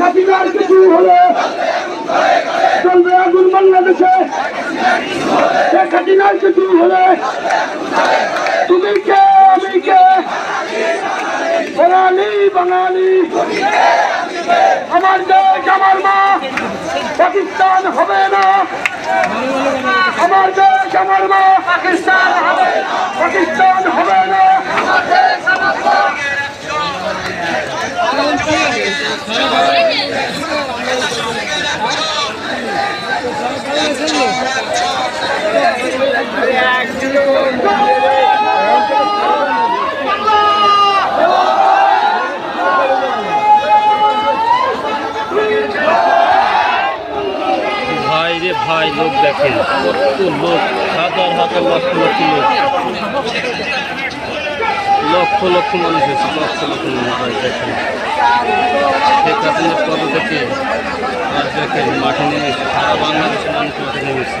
একাধিকার কিছু হলে চলবে আগুন বাংলাদেশে। শেখ হাসিনার কিছু হলে তুমি কে, আমি কে? বাঙালি বাঙালি। আমার দেশ, আমার মা, পাকিস্তান হবে না। আমার দেশ, আমার মা, পাকিস্তান হবে পাকিস্তান ভাই রে ভাই, লোক দেখেন। কত লোক, হাজার হাজার লক্ষ লক্ষ লোক। লক্ষ লক্ষ মানুষ হয়েছে লক্ষ লক্ষ মানুষ ভাই দেখেন। শেখ হাসিনার পদ থেকে আর দেখেন, মাঠে নেমেছে সারা বাংলাদেশের মানুষ মাঠে নেমেছে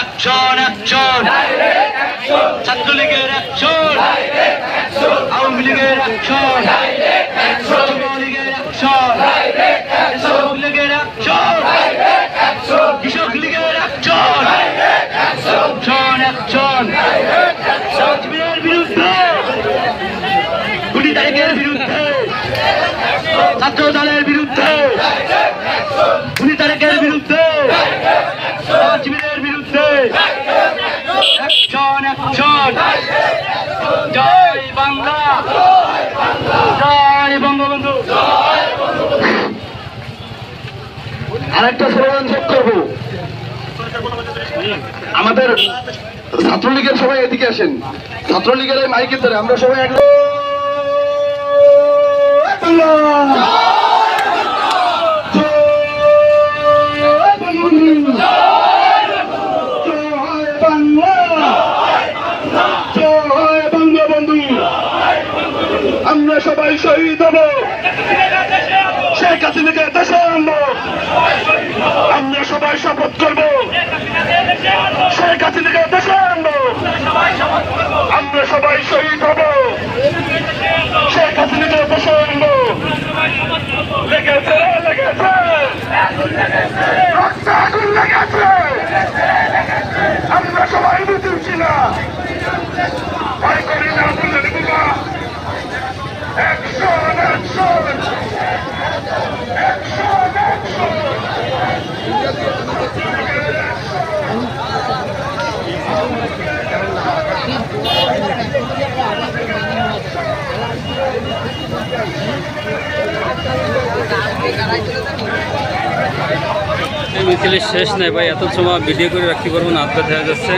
একজন একজন ছাত্রলীগের একজন আওয়ামী লীগের একজন যুবলীগের একজন শ্রমিক লীগের একজন কৃষক লীগের একজন একজন একজন সচিবের বিরুদ্ধে। কুড়ি তারিখের বিরুদ্ধে। ছাত্র দলের বিরুদ্ধে কুড়ি তারিখের বিরুদ্ধে সচিবের বিরুদ্ধে আরেকটা স্লোগান যোগ করব। আমাদের ছাত্রলীগের সবাই এদিকে আসেন। ছাত্রলীগের এই মাইকের ধরে আমরা সবাই এক আমরা সবাই শহীদ হব। শেখ হাসিনাকে দেশে আনব। আমরা সবাই শপথ করব। শেখ হাসিনাকে দেশে আনব। আমরা সবাই শহীদ হব শেখ হাসিনাকে দেশে আনব লেগেছে লেগেছে রক্ত আগুন লেগেছে আমরা সবাই বুঝছি না ভয় করি না বলে দেবো না একশন একশন একশন একশন এই মিছিলের শেষ নাই ভাই এত সময় ভিডিও করে রাখতে পারব না ব্যথা হয়ে যাচ্ছে